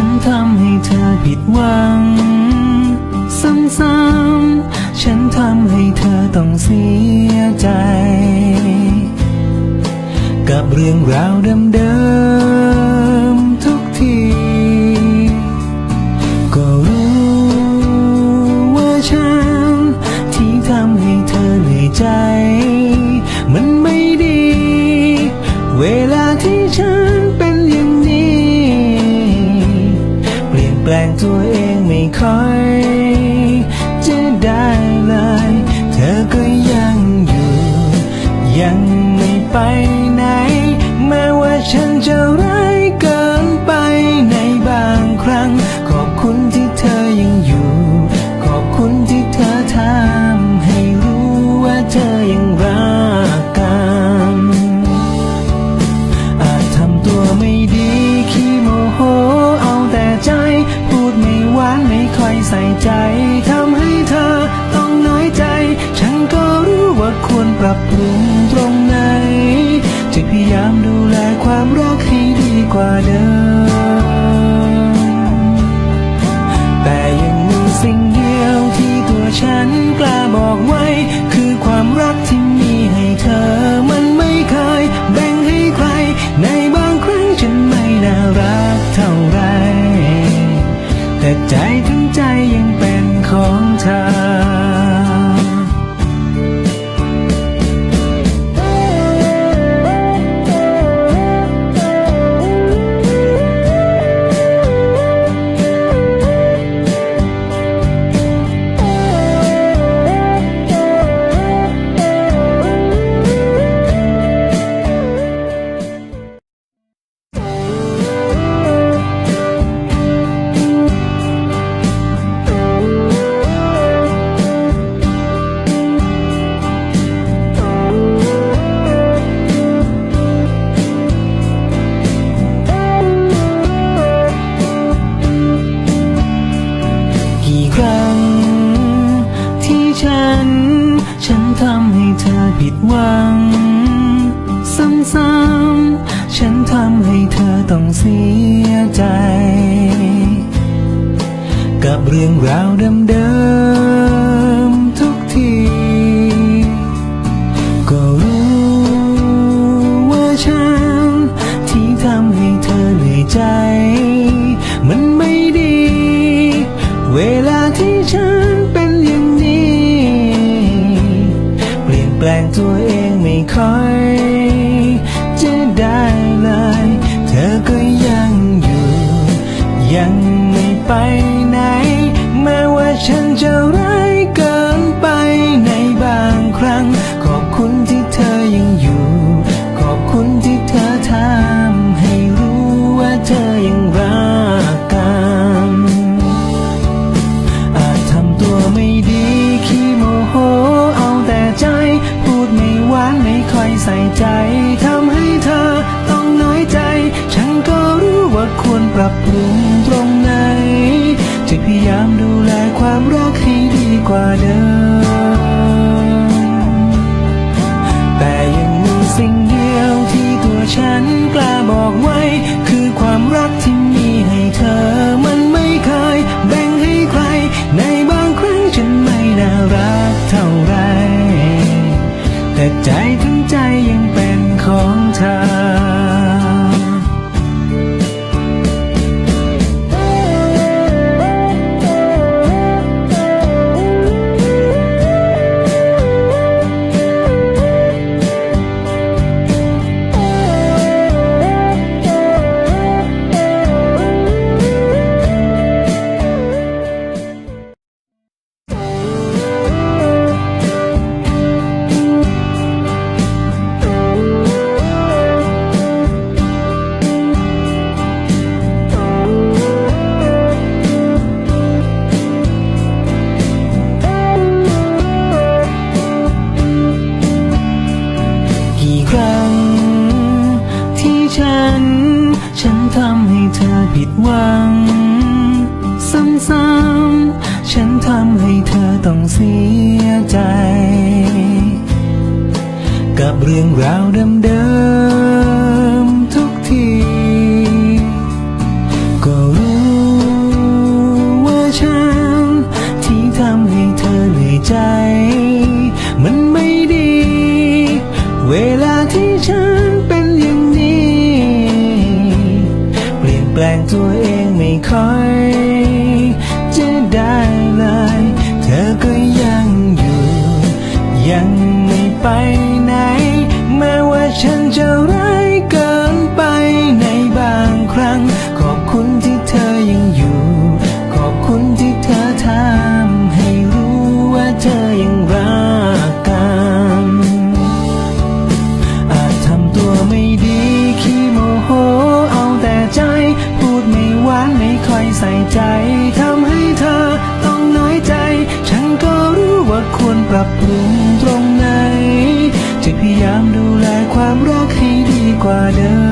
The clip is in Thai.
ันทำให้เธอผิดหวัง ซ้ำๆฉันทำให้เธอต้องเสียใจ กับเรื่องราวเดิมๆ ก็ยังอยู่ ยังไม่ไปไหน แม้ว่าฉันจะรัก ให้ ซ้ำๆ ฉันทำให้เธอต้องเสียใจ กับเรื่องราวเดิมๆทุกที ก็รู้ว่าฉัน ที่ทำให้เธอเหนื่อยใจ มันไม่ดี เวลาที่ฉัน ยังไม่ไปไหน แม้ว่าฉันจะร้ายเกินไปในบางครั้ง ขอบคุณที่เธอยังอยู่ ขอบคุณที่เธอทำให้รู้ว่าเธอยังรักกัน อาจทำตัวไม่ดีขี้โมโห เอาแต่ใจ พูดไม่หวานไม่ค่อยใส่ใจเธ หวัง ซ้ำๆฉันทำให้เธอต้องเสียใจ กับเรื่องราวเดิม ตัวเองไม่ค่อยจะได้เลย เธอก็ยังอยู่ ยังไม่ไป ปรับปรุงตรงไหน จะพยายามดูแลความรักให้ดีกว่าเดิม